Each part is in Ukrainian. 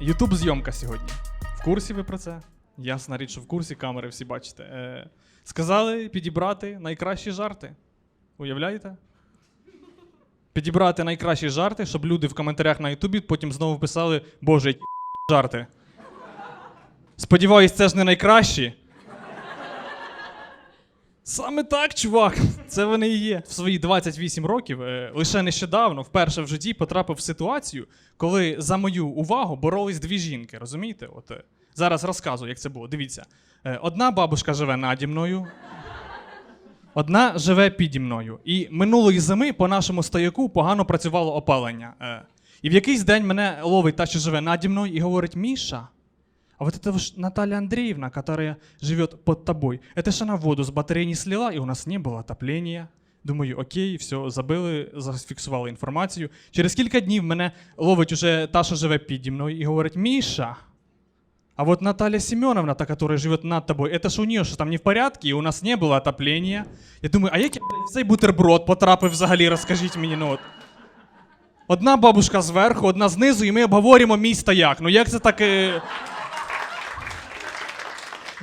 Ютуб зйомка сьогодні. В курсі ви про це? Ясна річ, що в курсі камери всі бачите. Е, сказали підібрати найкращі жарти. Уявляєте? Підібрати найкращі жарти, щоб люди в коментарях на Ютубі потім знову писали Боже, які жарти. Сподіваюсь, це ж не найкращі. Саме так, чувак, це вони і є. В свої 28 років е, лише нещодавно, вперше в житті, потрапив в ситуацію, коли за мою увагу боролись дві жінки. Розумієте? От е, зараз розказую, як це було. Дивіться, Е, одна бабушка живе наді мною, одна живе піді мною. І минулої зими по нашому стояку погано працювало опалення. І в якийсь день мене ловить та, що живе наді мною, і говорить: Міша. А вот это ж Наталья Андреевна, которая живет под тобой, это ж она воду с батареи не слила, и у нас не было отопления. Думаю, окей, все, забили, зафіксували інформацію. Через кілька днів мене ловить уже та, що живе піді мною, і говорить: Міша, а вот Наталья Семеновна, та, которая живет над тобой, это ж у нее що там не в порядке, і у нас не було отопления. Я думаю, а як я блядь, в цей бутерброд потрапив взагалі, розкажіть мені, ну от. Одна бабушка зверху, одна знизу, і ми обговорюємо мій стояк. Ну як це так. е,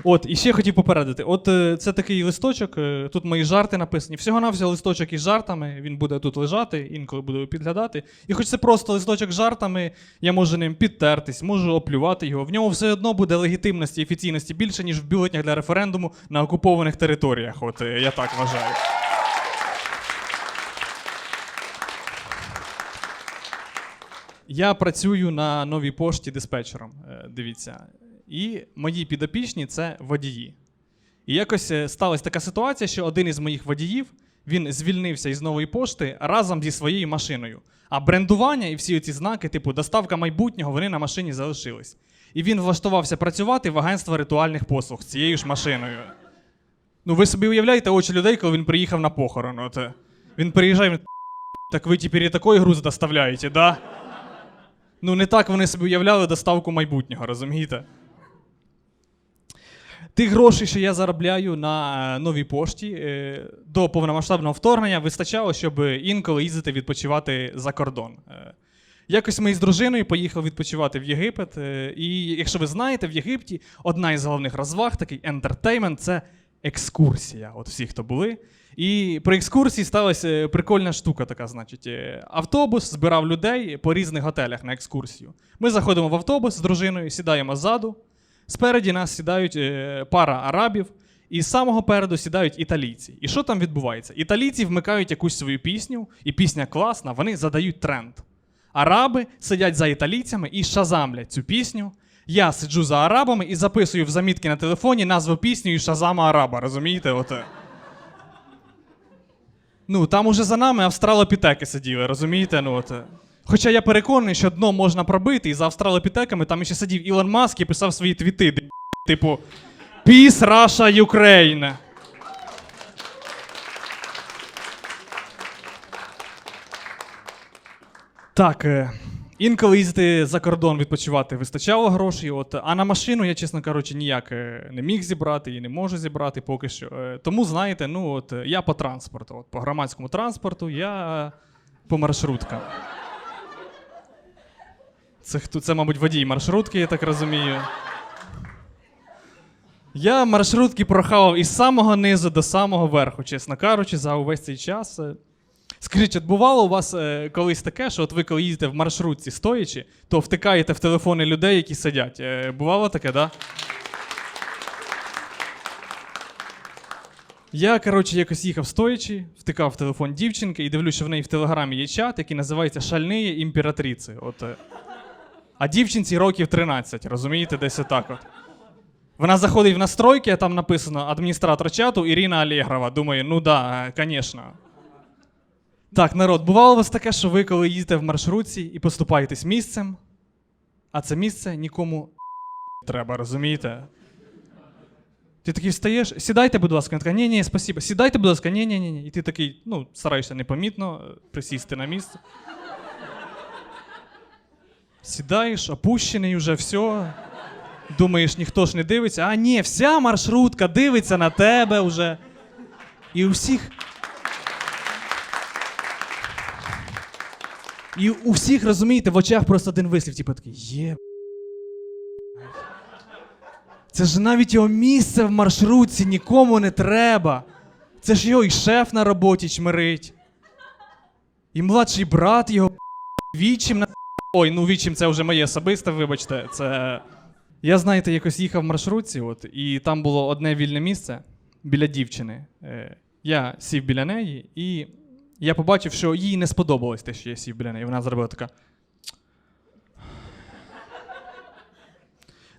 От, і ще хотів попередити. От е, це такий листочок, е, тут мої жарти написані. Всього навсього листочок із жартами, він буде тут лежати, інколи буду підглядати. І хоч це просто листочок з жартами, я можу ним підтертись, можу оплювати його. В ньому все одно буде легітимності і офіційності більше, ніж в бюлетнях для референдуму на окупованих територіях. От е, я так вважаю. Я працюю на новій пошті диспетчером. Дивіться. І мої підопічні це водії. І якось е, сталася така ситуація, що один із моїх водіїв він звільнився із нової пошти разом зі своєю машиною. А брендування і всі ці знаки, типу доставка майбутнього, вони на машині залишились. І він влаштувався працювати в агентство ритуальних послуг з цією ж машиною. Ну, ви собі уявляєте очі людей, коли він приїхав на похорон. От, він приїжджає, він, так ви тепер і такий груз доставляєте, да? Ну, не так вони собі уявляли доставку майбутнього, розумієте? Тих грошей, що я заробляю на е, новій пошті, е, до повномасштабного вторгнення вистачало, щоб інколи їздити відпочивати за кордон. Е, Якось ми з дружиною поїхали відпочивати в Єгипет. І якщо ви знаєте, в Єгипті одна із головних розваг, такий ентертеймент це екскурсія. От всі, хто були. І при екскурсії сталася прикольна штука, така, значить, автобус збирав людей по різних готелях на екскурсію. Ми заходимо в автобус з дружиною, сідаємо ззаду. Спереді нас сідають е, пара арабів, і з самого переду сідають італійці. І що там відбувається? Італійці вмикають якусь свою пісню, і пісня класна, вони задають тренд. Араби сидять за італійцями і шазамлять цю пісню. Я сиджу за арабами і записую в замітки на телефоні назву пісні і шазама араба. Розумієте? От. Ну, там уже за нами австралопітеки сиділи, розумієте? Ну, от. Хоча я переконаний, що дно можна пробити, і за австралопітеками там ще сидів Ілон Маск і писав свої твіти, де, типу Peace, Russia, Ukraine. Так, е, інколи їздити за кордон відпочивати вистачало грошей, от, а на машину я, чесно кажучи, ніяк е, не міг зібрати і не можу зібрати поки що. Е, Тому, знаєте, ну от я по транспорту, от, по громадському транспорту, я по маршруткам. Це, хто, це, мабуть, водій маршрутки, я так розумію. Я маршрутки прохавав із самого низу до самого верху, чесно кажучи, за увесь цей час. Скажіть, бувало у вас е, колись таке, що от ви коли їздите в маршрутці стоячи, то втикаєте в телефони людей, які сидять. Е, бувало таке, да? Я, коротше, якось їхав стоячи, втикав в телефон дівчинки і дивлюсь, що в неї в телеграмі є чат, який називається Шальниє імператриці. От, е. А дівчинці років 13, розумієте, десь отак от. Вона заходить в настройки, а там написано адміністратор чату Ірина Алєгрова. Думаю, ну да, звісно. Так, народ, бувало у вас таке, що ви, коли їздите в маршрутці і поступаєтесь місцем, а це місце нікому треба, розумієте? Ти такий встаєш, сідайте, будь ласка, Вона така, ні, ні, спасибо. Сідайте, будь ласка, ні, ні, ні. І ти такий, ну, стараєшся непомітно е, присісти на місце. Сідаєш, опущений вже все. Думаєш, ніхто ж не дивиться. А ні, вся маршрутка дивиться на тебе вже. І у всіх. І у всіх, розумієте, в очах просто один вислів, типу такий, є. Це ж навіть його місце в маршрутці нікому не треба. Це ж його і шеф на роботі чмирить. І младший брат його вічим на. Ой, ну вічим це вже моє особисте, вибачте. Це. Я, знаєте, якось їхав в маршрутці, от, і там було одне вільне місце біля дівчини. Е, я сів біля неї, і я побачив, що їй не сподобалось те, що я сів біля неї. Вона зробила така.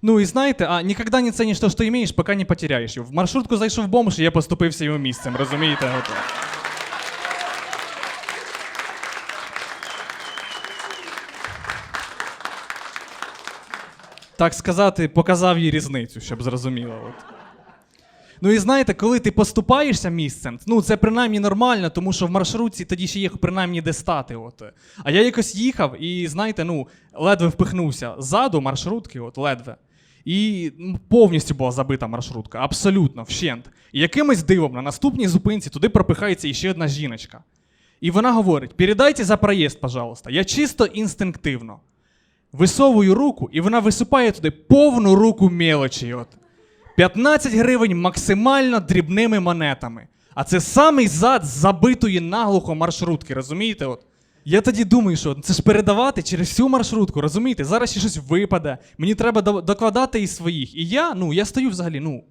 Ну і знаєте, а ніколи не ціниш то, що імеєш, поки не потеряєш. В маршрутку зайшов бомж, і я поступився його місцем, розумієте? От. Так сказати, показав їй різницю, щоб зрозуміло. От. Ну і знаєте, коли ти поступаєшся місцем, ну це принаймні нормально, тому що в маршрутці тоді ще є принаймні де стати. От. А я якось їхав і, знаєте, ну, ледве впихнувся ззаду маршрутки, от ледве. І ну, повністю була забита маршрутка, абсолютно, вщент. І якимось дивом на наступній зупинці туди пропихається іще одна жіночка. І вона говорить: передайте за проїзд, пожалуйста. Я чисто інстинктивно висовую руку, і вона висипає туди повну руку мелочі. От. 15 гривень максимально дрібними монетами. А це самий зад забитої наглухо маршрутки, розумієте? От. Я тоді думаю, що це ж передавати через всю маршрутку, розумієте? Зараз ще щось випаде, мені треба докладати із своїх. І я, ну, я стою взагалі, ну,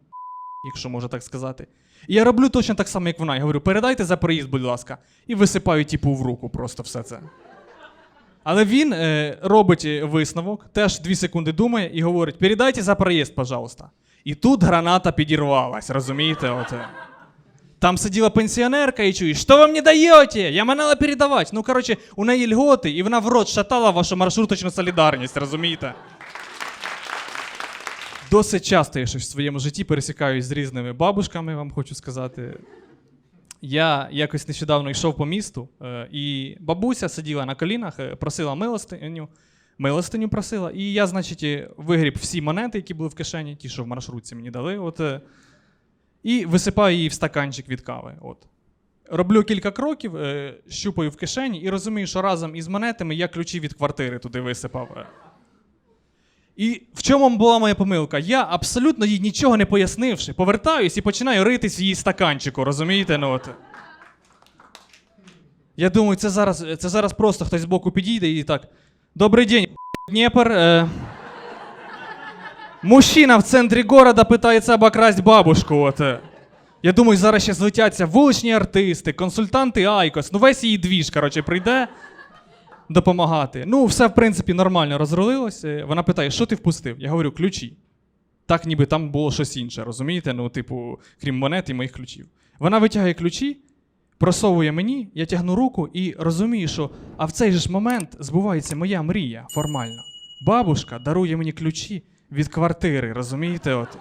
якщо можна так сказати. І я роблю точно так само, як вона. Я говорю, передайте за проїзд, будь ласка. І висипаю, типу, в руку просто все це. Але він е, робить е, висновок, теж дві секунди думає і говорить: передайте за проїзд, пожалуйста. І тут граната підірвалась, розумієте? От. е. Там сиділа пенсіонерка і чує, що ви мені даєте? Я манала передавати. Ну, коротше, у неї льготи, і вона в рот шатала вашу маршруточну солідарність, розумієте? Досить часто я щось в своєму житті пересікаюсь з різними бабушками, вам хочу сказати. Я якось нещодавно йшов по місту, е, і бабуся сиділа на колінах, е, просила милостиню, милостиню просила, і я, значить, вигріб всі монети, які були в кишені, ті, що в маршрутці мені дали, от, е, і висипаю її в стаканчик від кави. От. Роблю кілька кроків, щупаю в кишені і розумію, що разом із монетами я ключі від квартири туди висипав. І в чому була моя помилка? Я абсолютно їй нічого не пояснивши, повертаюсь і починаю ритись в її стаканчику, розумієте? Ну, от. Я думаю, це зараз, це зараз просто хтось збоку підійде і так. Добрий день, Дніпр. Е... Мужчина в центрі города питається обокрасть бабушку. От. е. Я думаю, зараз ще злетяться вуличні артисти, консультанти Айкос. Ну, весь її двіж, коротше, прийде допомагати. Ну, все, в принципі, нормально розрулилося. Вона питає, що ти впустив? Я говорю, ключі. Так, ніби там було щось інше, розумієте? Ну, типу, крім монет і моїх ключів. Вона витягає ключі, просовує мені, я тягну руку і розумію, що а в цей же ж момент збувається моя мрія формально. Бабушка дарує мені ключі від квартири, розумієте? От.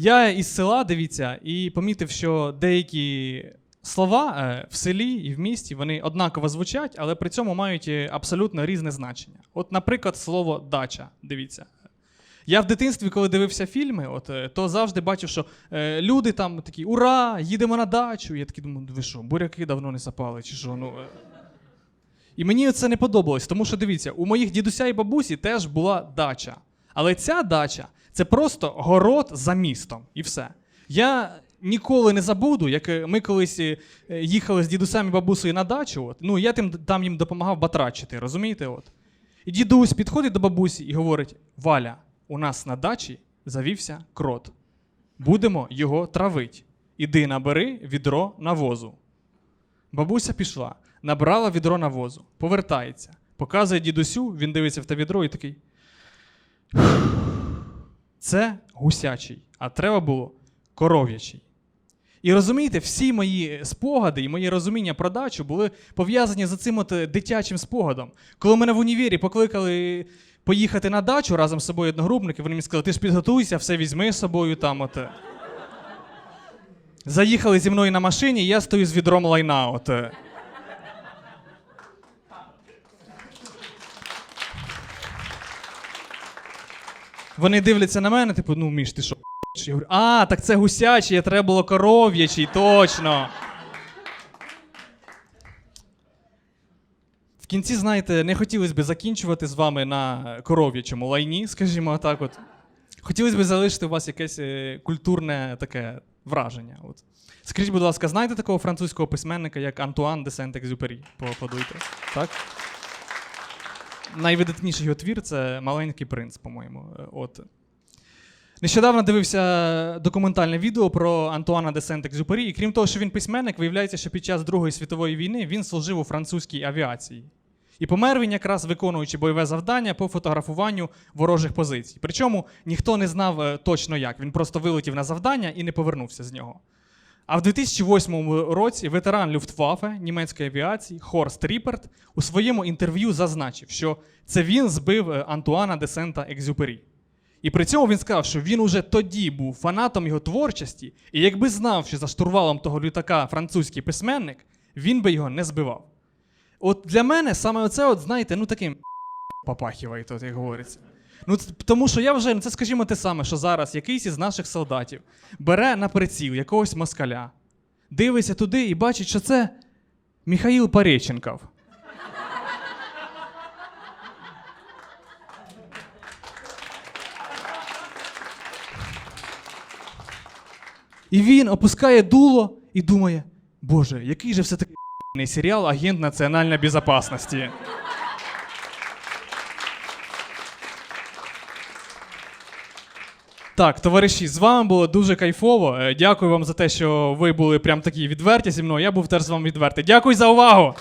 Я із села, дивіться, і помітив, що деякі слова е, в селі і в місті вони однаково звучать, але при цьому мають е, абсолютно різне значення. От, наприклад, слово дача. Дивіться. Я в дитинстві, коли дивився фільми, от, е, то завжди бачив, що е, люди там такі ура, їдемо на дачу. Я такий думаю, ви що, буряки давно не сапали, чи що? Ну. І мені це не подобалось, тому що дивіться, у моїх дідуся і бабусі теж була дача. Але ця дача це просто город за містом, і все. Я ніколи не забуду, як е, ми колись е, їхали з дідусем і бабусею на дачу. От, ну, я тим, там їм допомагав батрачити, розумієте? От. І дідусь підходить до бабусі і говорить: Валя, у нас на дачі завівся крот. Будемо його травить. Іди набери відро навозу. Бабуся пішла, набрала відро навозу, повертається, показує дідусю, він дивиться в те відро і такий. Це гусячий, а треба було коров'ячий. І розумієте, всі мої спогади і моє розуміння про дачу були пов'язані з цим от е, дитячим спогадом. Коли мене в універі покликали поїхати на дачу разом з собою одногрупники, вони мені сказали, ти ж підготуйся, все візьми з собою там. От. е». Заїхали зі мною на машині, і я стою з відром лайна. От. Вони дивляться на мене, типу, ну, Міш, ти що? Я говорю, а, так це гусячий, а треба було коров'ячий, точно. В кінці, знаєте, не хотілося б закінчувати з вами на коров'ячому лайні, скажімо так. От. Хотілося б залишити у вас якесь е, культурне таке враження. От. Скажіть, будь ласка, знаєте такого французького письменника, як Антуан де Сент-Екзюпері? Поаплодуйте. Так? Найвидатніший його твір це Маленький принц, по-моєму. Е, От. Нещодавно дивився документальне відео про Антуана де Сент-Екзюпері, і крім того, що він письменник, виявляється, що під час Другої світової війни він служив у французькій авіації. І помер він якраз виконуючи бойове завдання по фотографуванню ворожих позицій. Причому ніхто не знав е, точно як. Він просто вилетів на завдання і не повернувся з нього. А в 2008 році ветеран Люфтваффе німецької авіації Хорст Ріперт у своєму інтерв'ю зазначив, що це він збив е, Антуана де Сента Екзюпері. І при цьому він сказав, що він уже тоді був фанатом його творчості, і якби знав, що за штурвалом того літака французький письменник, він би його не збивав. От для мене саме оце, от, знаєте, ну таким попахіває тут, як говориться. Ну, тому що я вже, ну це скажімо те саме, що зараз якийсь із наших солдатів бере на приціл якогось москаля, дивиться туди і бачить, що це Михаїл Пареченков. І він опускає дуло і думає: Боже, який же все-таки серіал Агент національної безпечності. Так, товариші, з вами було дуже кайфово. Е, Дякую вам за те, що ви були прям такі відверті зі мною. Я був теж з вами відвертий. Дякую за увагу!